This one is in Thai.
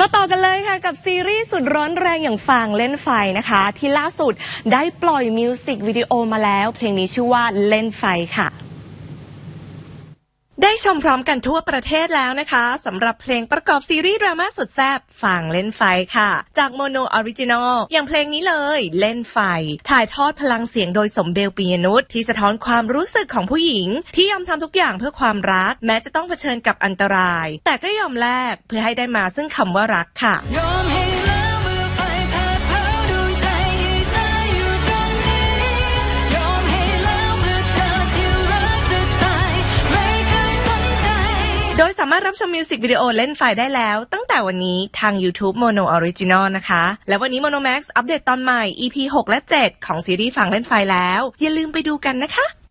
มาต่อกันเลยค่ะ กับซีรีส์สุดร้อนแรงอย่างฟางเล่นไฟนะคะ ที่ล่าสุดได้ปล่อยมิวสิกวิดีโอมาแล้ว เพลงนี้ชื่อว่าเล่นไฟค่ะ ได้ชมพร้อมกันทั่วประเทศแล้วนะคะสำหรับเพลงประกอบซีรีส์ดราม่าสุดแซ่บฟางเล่นไฟค่ะ จากโมโนออริจินอลอย่างเพลงนี้เลยเล่นไฟ ถ่ายทอดพลังเสียงโดยสมเบลปียนุชที่สะท้อนความรู้สึกของผู้หญิง ที่ยอมทำทุกอย่างเพื่อความรัก แม้จะต้องเผชิญกับอันตราย แต่ก็ยอมแลกเพื่อให้ได้มาซึ่งคำว่ารักค่ะ ดยสามารถรับชมมิวสิกวิดีโอเล่นไฟได้แล้ว ตั้งแต่วันนี้ทาง YouTube Mono Original นะคะ และวันนี้ Mono Max อัปเดตตอนใหม่ EP 6 และ 7 ของซีรีส์ฟังเล่นไฟแล้ว อย่าลืมไปดูกันนะคะ